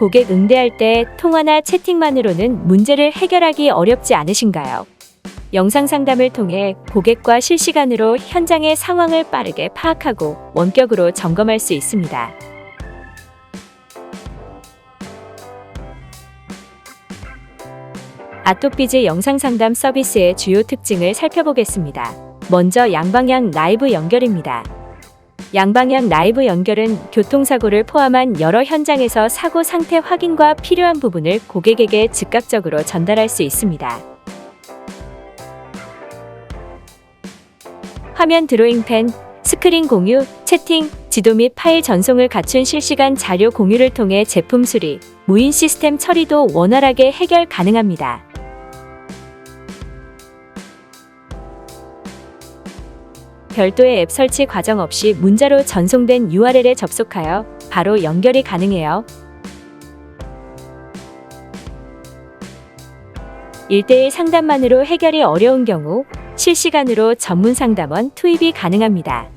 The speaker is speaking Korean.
고객 응대할 때 통화나 채팅만으로는 문제를 해결하기 어렵지 않으신가요? 영상 상담을 통해 고객과 실시간으로 현장의 상황을 빠르게 파악하고 원격으로 점검할 수 있습니다. 아토피즈 영상 상담 서비스의 주요 특징을 살펴보겠습니다. 먼저 양방향 라이브 연결입니다. 양방향 라이브 연결은 교통사고를 포함한 여러 현장에서 사고 상태 확인과 필요한 부분을 고객에게 즉각적으로 전달할 수 있습니다. 화면 드로잉 펜, 스크린 공유, 채팅, 지도 및 파일 전송을 갖춘 실시간 자료 공유를 통해 제품 수리, 무인 시스템 처리도 원활하게 해결 가능합니다. 별도의 앱 설치 과정 없이 문자로 전송된 URL에 접속하여 바로 연결이 가능해요. 1대1 상담만으로 해결이 어려운 경우 실시간으로 전문 상담원 투입이 가능합니다.